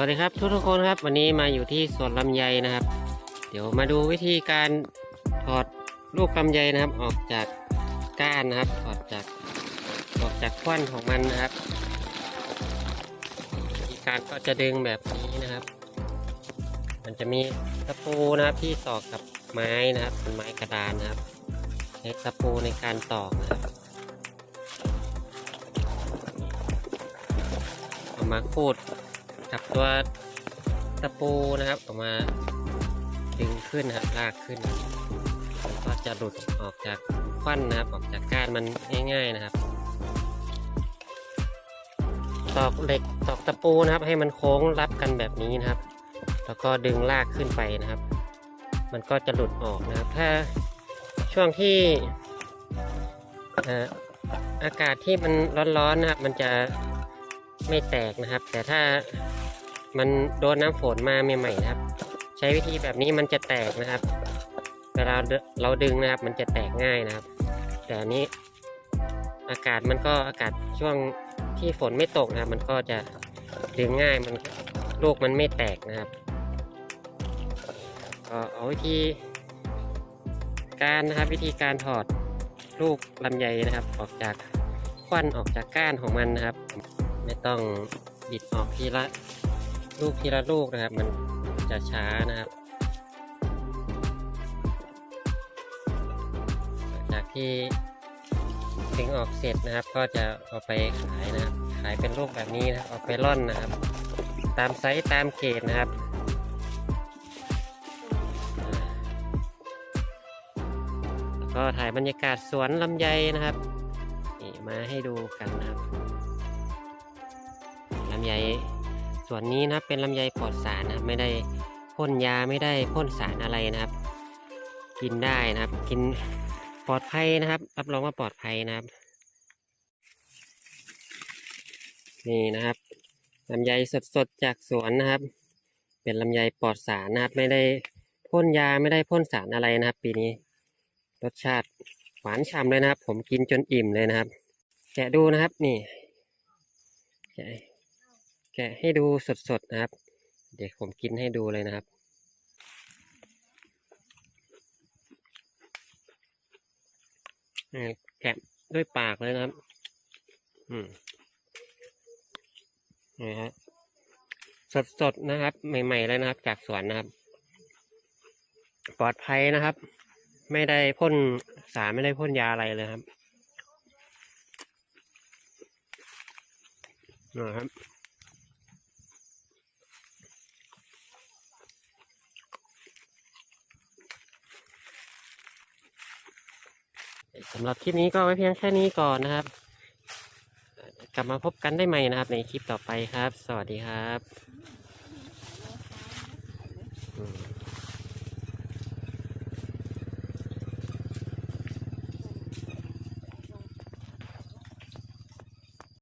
วัสดีครับทุกทุกคนครับ วันนี้มาอยู่ที่สวนลำไยนะครับ เดี๋ยวมาดูวิธีการถอดลูกลำไยนะครับ ออกจากก้านนะครับ ถอดจากออกจากควันของมันนะครับวิธีการก็จะดึงแบบนี้นะครับ มันจะมีตะปูนะครับที่ตอกกับไม้นะครับเป็นไม้กระดานนะครับใช้ตะปูในการตอกนะครับเอามาคูด กับตัวตะปูนะครับออกมาดึงขึ้นนะครับลากขึ้นมันก็จะหลุดออกจากควันนะครับ ออกจากก้านมันง่ายๆนะครับ ตอกเหล็กตอกตะปูนะครับ ให้มันโค้งรับกันแบบนี้นะครับ แล้วก็ดึงลากขึ้นไปนะครับ มันก็จะหลุดออกนะครับ ถ้าช่วงที่อากาศที่มันร้อนๆนะครับ มันจะไม่แตกนะครับ แต่ถ้า มันโดนน้ำฝนมาใหม่ๆนะครับ ใช้วิธีแบบนี้มันจะแตกนะครับเวลาเราดึงนะครับ มันจะแตกง่ายนะครับ แต่อันนี้อากาศมันก็อากาศช่วงที่ฝนไม่ตกนะครับ มันก็จะดึงง่ายมันลูกมันไม่แตกนะครับก็เอาวิธีการนะครับวิธีการถอดลูกลำไยนะครับ ออกจากควันออกจากก้านของมันนะครับ ไม่ต้องบิดออกทีละ ลูกทีละลูกนะครับ มันจะช้านะครับ จากที่ดึงออกเสร็จนะครับ ก็จะเอาไปขายนะครับ ขายเป็นลูกแบบนี้นะครับเอาไปร่อนนะครับ ตามไซส์ตามเกรดนะครับก็ถ่ายบรรยากาศสวนลำไยนะครับนี่มาให้ดูกันนะครับลำไย ส่วนนี้นะครับเป็นลำไยปลอดสารนะไม่ได้พ่นยาไม่ได้พ่นสารอะไรนะครับ กินได้นะครับ กินปลอดภัยนะครับ รับรองว่าปลอดภัยนะครับ นี่นะครับลำไยสดๆจากสวนนะครับ เป็นลำไยปลอดสารนะครับ ไม่ได้พ่นยาไม่ได้พ่นสารอะไรนะครับ ปีนี้รสชาติหวานฉ่ำเลยนะครับ ผมกินจนอิ่มเลยนะครับ แกะดูนะครับนี่แกะ แกะให้ดูสดๆนะครับ เดี๋ยวผมกินให้ดูเลยนะครับ แกะด้วยปากเลยนะครับ อืมนี่ฮะสดๆนะครับ ใหม่ๆเลยนะครับ จากสวนนะครับ ปลอดภัยนะครับ ไม่ได้พ่นสารไม่ได้พ่นยาอะไรเลยครับนะครับ สำหรับคลิปนี้ก็ไว้เพียงแค่นี้ก่อนนะครับ กลับมาพบกันได้ใหม่นะครับ ในคลิปต่อไปครับ สวัสดีครับ